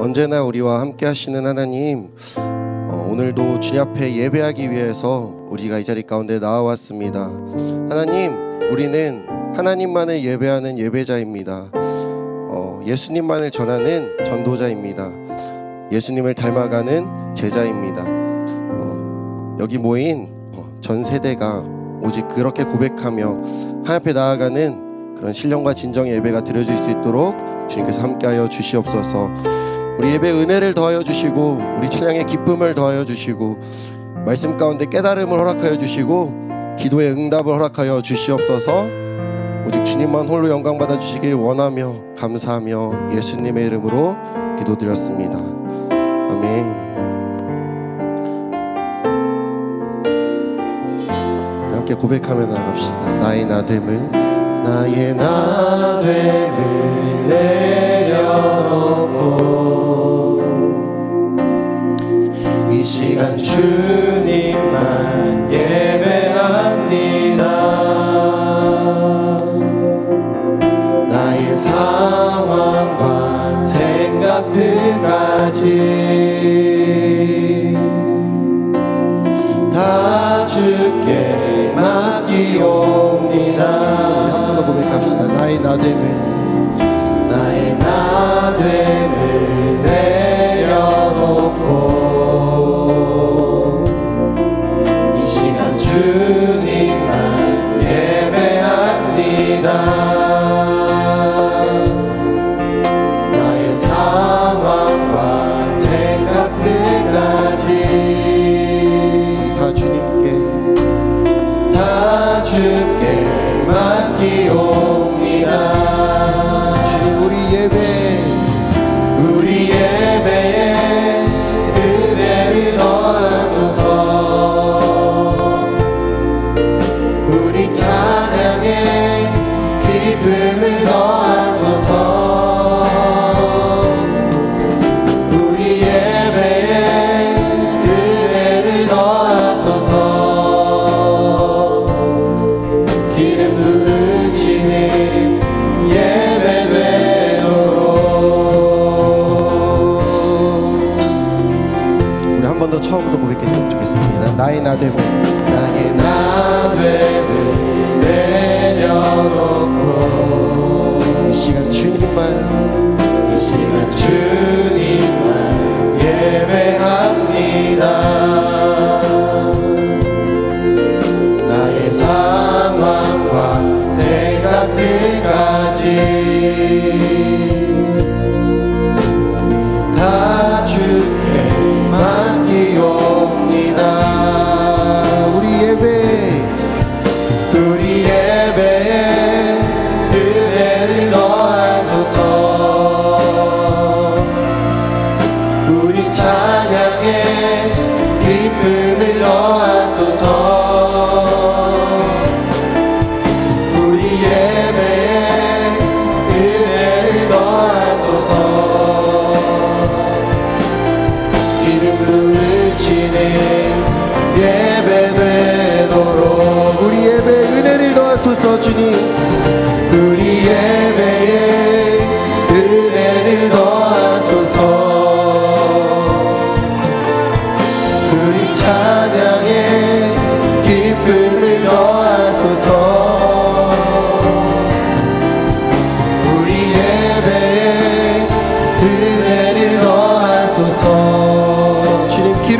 언제나 우리와 함께 하시는 하나님 어, 오늘도 주님 앞에 예배하기 위해서 우리가 이 자리 가운데 나와왔습니다. 하나님 우리는 하나님만을 예배하는 예배자입니다. 어, 예수님만을 전하는 전도자입니다. 예수님을 닮아가는 제자입니다. 어, 여기 모인 어, 전 세대가 오직 그렇게 고백하며 하나님 앞에 나아가는 그런 신령과 진정의 예배가 드려질 수 있도록 주님께서 함께하여 주시옵소서. 우리 예배 은혜를 더하여 주시고 우리 찬양의 기쁨을 더하여 주시고 말씀 가운데 깨달음을 허락하여 주시고 기도의 응답을 허락하여 주시옵소서. 오직 주님만 홀로 영광 받아 주시길 원하며 감사하며 예수님의 이름으로 기도드렸습니다. 아멘. 함께 고백하며 나갑시다. 나의 나됨을 나의 나됨을 내려놓고 시간 주님만 예배합니다. 나의 상황과 생각들까지 다 주께 맡기옵니다. 한 번 더 고백합시다. 나의 나됨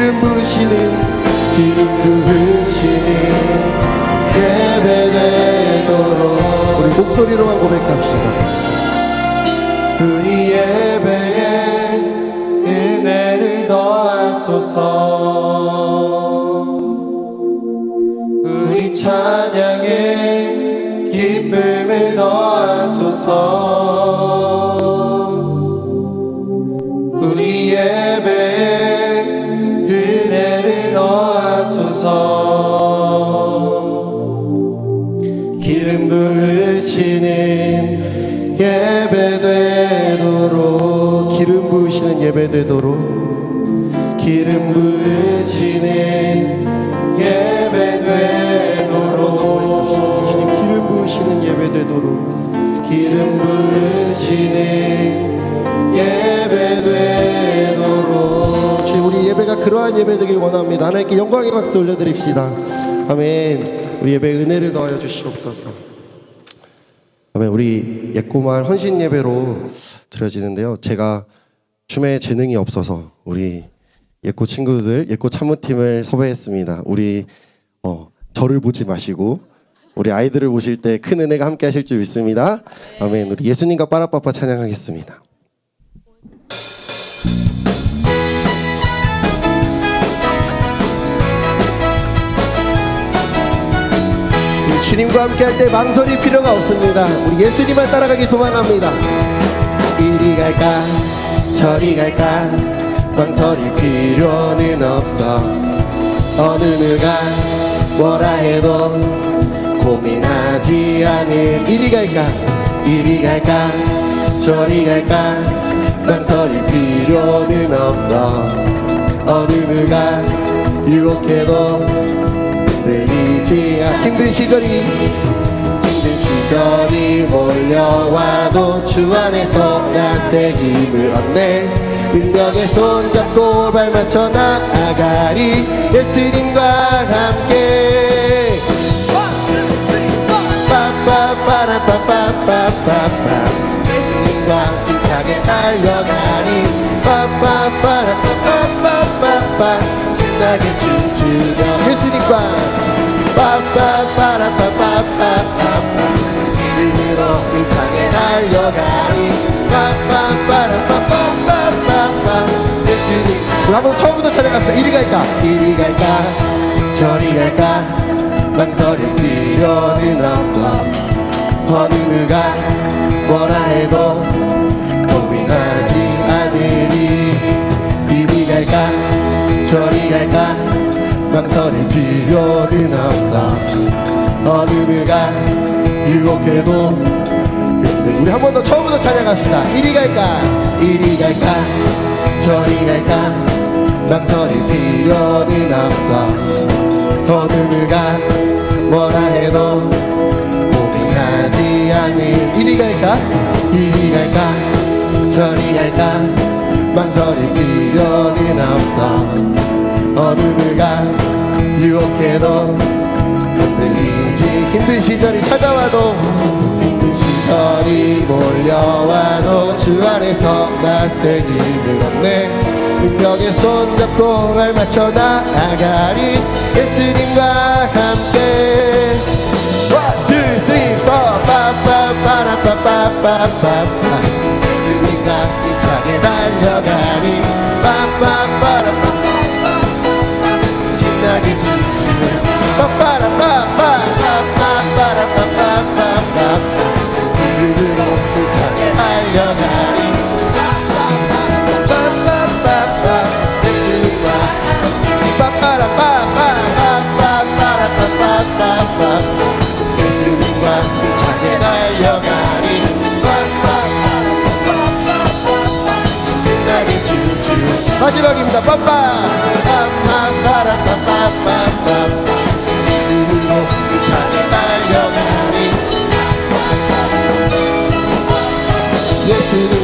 기름 부으시는 기름 부으시는 예배 되도록 우리 목소리로만 고백합시다. 우리 예배에 은혜를 더하소서. 우리 찬양에 기쁨을 더하소서 기름 부으시는 예배 되도록 기름 부으시는 예배 되도록 기름 부으시는 예배 되도록 주님 기름 부으시는 예배 되도록 기름 부으시는 예배 되도록 풍성한 예배 되길 원합니다. 하나님께 영광의 박수 올려드립시다. 아멘. 우리 예배 은혜를 더하여 주시옵소서. 아멘. 우리 옛고말 헌신 예배로 드려지는데요. 제가 춤에 재능이 없어서 우리 예고 친구들, 예고 참모팀을 섭외했습니다. 우리 어, 저를 보지 마시고 우리 아이들을 보실 때 큰 은혜가 함께 하실 줄 믿습니다. 아멘. 우리 예수님과 빠라빠빠 찬양하겠습니다. 주님과 함께 할 때 망설일 필요가 없습니다. 우리 예수님만 따라가기 소망합니다. 이리 갈까? 저리 갈까? 망설일 필요는 없어. 어느 누가 뭐라 해도 고민하지 않을. 이리 갈까? 이리 갈까? 저리 갈까? 망설일 필요는 없어. 어느 누가 유혹해도 힘든 시절이 힘든 시절이 몰려와도 주 안에서 나새 힘을 얻네. 능력의 손잡고 발맞춰 나아가리 예수님과 함께. 빠빠빠라빠빠빠빠빠 예수님과 힘차게 달려가리. 빠빠빠라빠빠빠빠빠. 신나게 춤추며 예수님과 우리 한번 처음부터 찬양합시다. 이리 갈까? 이리 갈까? 저리 갈까? 망설일 필요는 없어. 어느 누가 뭐라 해도 고민하지 않으리 이리 갈까? 저리 갈까? 망설일 필요는 없 어 어느 누가 유혹해도 우리 한 번 더 처음부터 찬양합시다. 이리 갈까? 이리 갈까? 저리 갈까? 망설일 필요는 없어. 어느 누가 뭐라 해도 고민하지 않을. 이리 갈까? 이리 갈까? 저리 갈까? 망설일 필요는 없어. 어느 누가 유혹해도 흔들리지 힘든 시절이 찾아와도 힘든 시절이 몰려와도 주 안에서 나새 힘을 얻네 능력의 손잡고 발맞춰 나아가리 예수님과 함께 One, two, three, four, pa, pa, pa, pa, pa, pa, pa, pa. 예수님과 힘차게 달려가니 빠빠빠라 신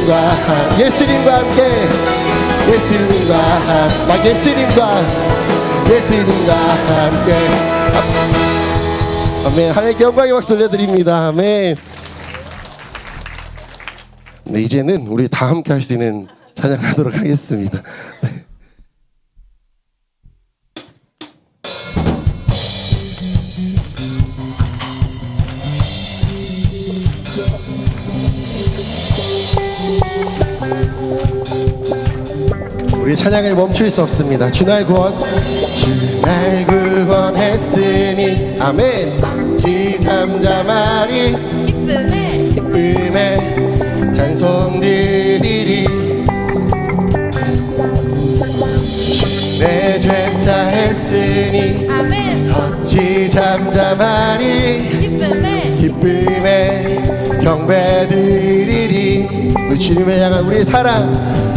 예수님과 함- 예수님과 함께. 예수님과 함- 막 예수님과 예수님과 함께. 아멘. 하나님께 영광의 박수 올려드립니다. 아멘. 네, 이제는 우리 다 함께 할 수 있는 찬양하도록 하겠습니다. 네. 우리 찬양을 멈출 수 없습니다. 주날 구원, 주날 구원했으니 아멘. 지 잠잠하리 기쁨에 기쁨에 찬송 드리리. 내 죄 사했으니 아멘 어찌 잠잠하리 기쁨에 기쁨에 경배 드리리. 우리 주님을 향한 우리의 사랑.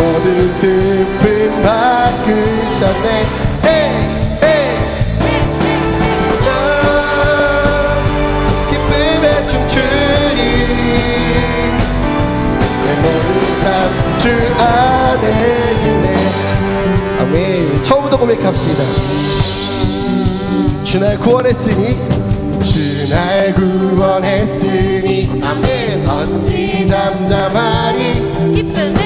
모든 슬픔 바꾸셨네. 주 안에 있네. 아멘. 처음부터 고백합시다. 주날 구원했으니 주날 구원했으니. 아멘. 어찌 잠잠하리 기쁨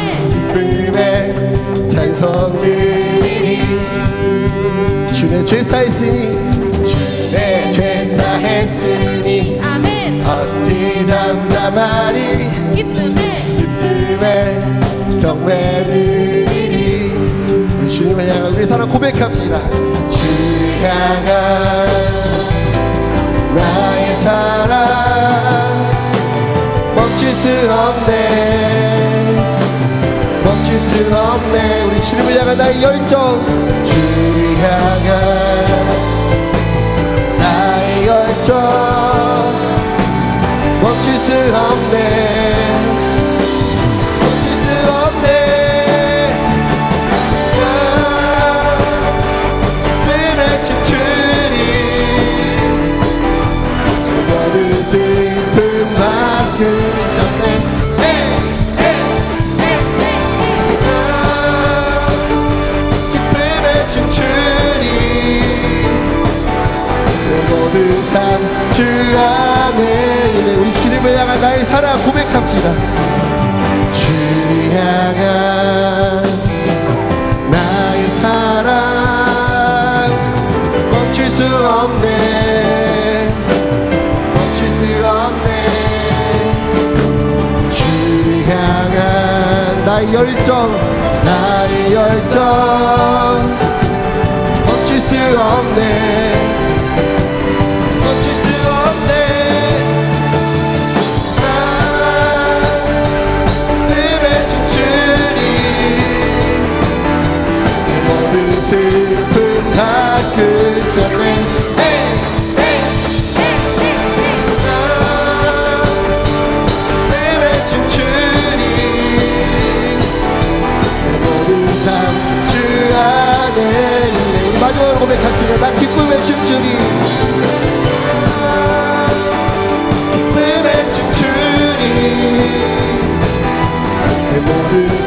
에 기쁨에 찬송 드리니 주내 죄사했으니 주내 죄사했으니 아멘. 어찌 잠잠하리 기쁨에 기쁨에 경배 드리리 우리 주님을 향한 우리 사랑 고백합시다. 주 향한 나의 사랑 멈출 수 없네 수 없네. 우리 주님을 향한 나의 열정. 주 향한 나의 열정. 멈출 수 없네 나의 사랑 고백합시다. 주 향한 나의 사랑 멈출 수 없네. 나의 열정 나의 열정 멈출 수 없네 슬픔 있네. 우리 마지막으로 고백합시다 나 기쁨에 춤추리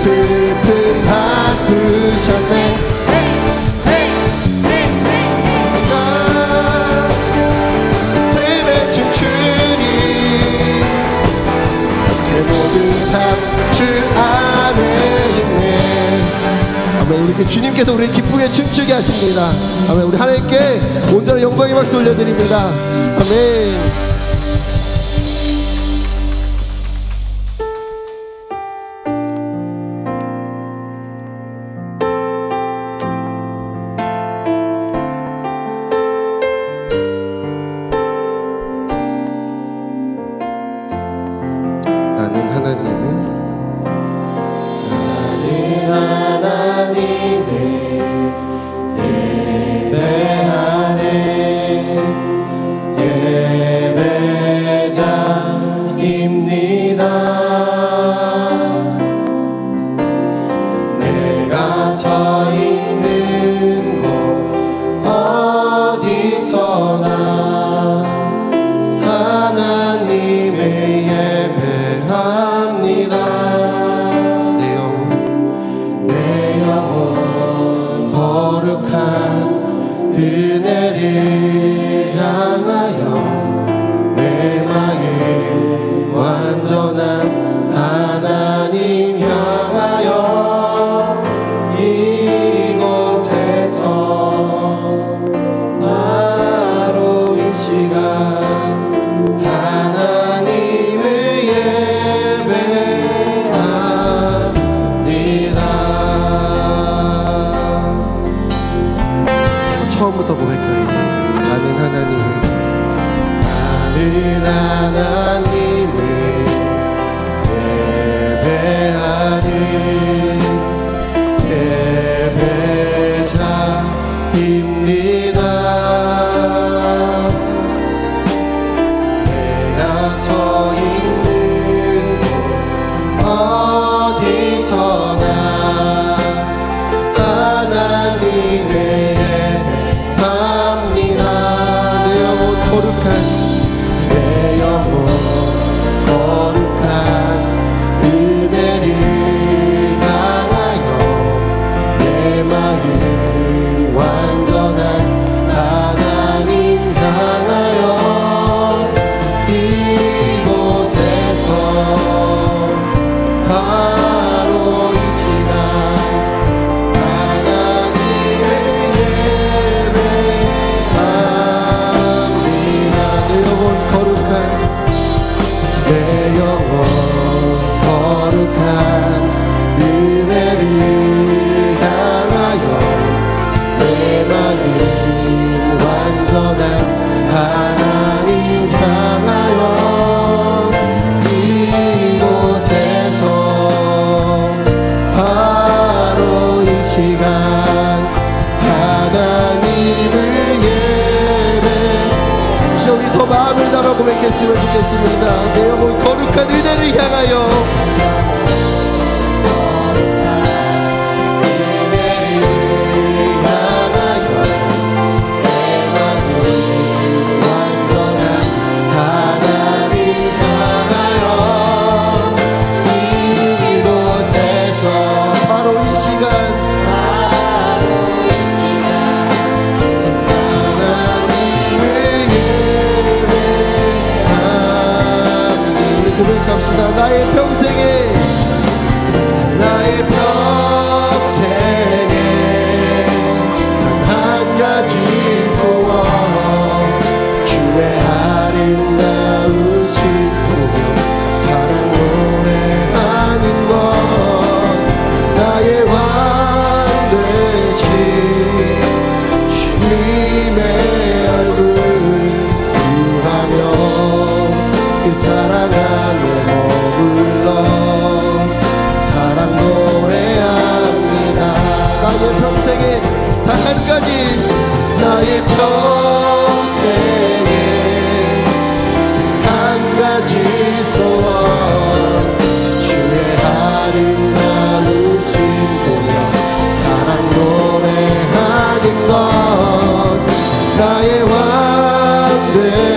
슬픔 바꾸셨네 삶주 안에 있네. 아멘. 우리 주님께서 우리 기쁘게 춤추게 하십니다. 아멘. 우리 하나님께 온전한 영광의 박수 올려드립니다. 아멘 시간 하나님을 예배. 이제 더 마음을 담아 고백했으면 좋겠습니다. 내 영혼 거룩한 은혜를 향하여 나의 평생에 나의 평생에 단한 가지 소원. 주의 아름다우신 보며 사랑 노래하는 것. 나의 왕 되신 주님의 얼굴 구하며 그 사랑 안에 머물러. 사랑 노래합니다. 나의 평생에 단한 가지. 나의 평생에 한 가지 소원. 주의 아름다우신 보며 사랑 노래하는 것. 나의 왕 되시리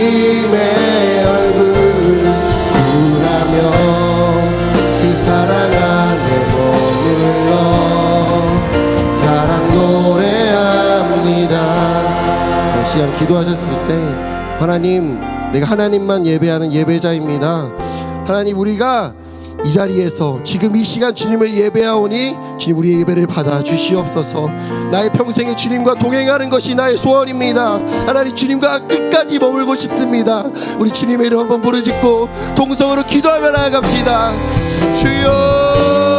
주님의 얼굴. 구하며 그 사랑 안에 머물러 사랑 노래합니다. 기도하셨을 때 하나님 내가 하나님만 예배하는 예배자입니다. 하나님 우리가 이 자리에서 지금 이 시간 주님을 예배하오니 주님 우리의 예배를 받아 주시옵소서. 나의 평생에 주님과 동행하는 것이 나의 소원입니다. 하나님 주님과 끝까지 머물고 싶습니다. 우리 주님의 이름 한번 부르짖고 동성으로 기도하며 나아갑시다. 주여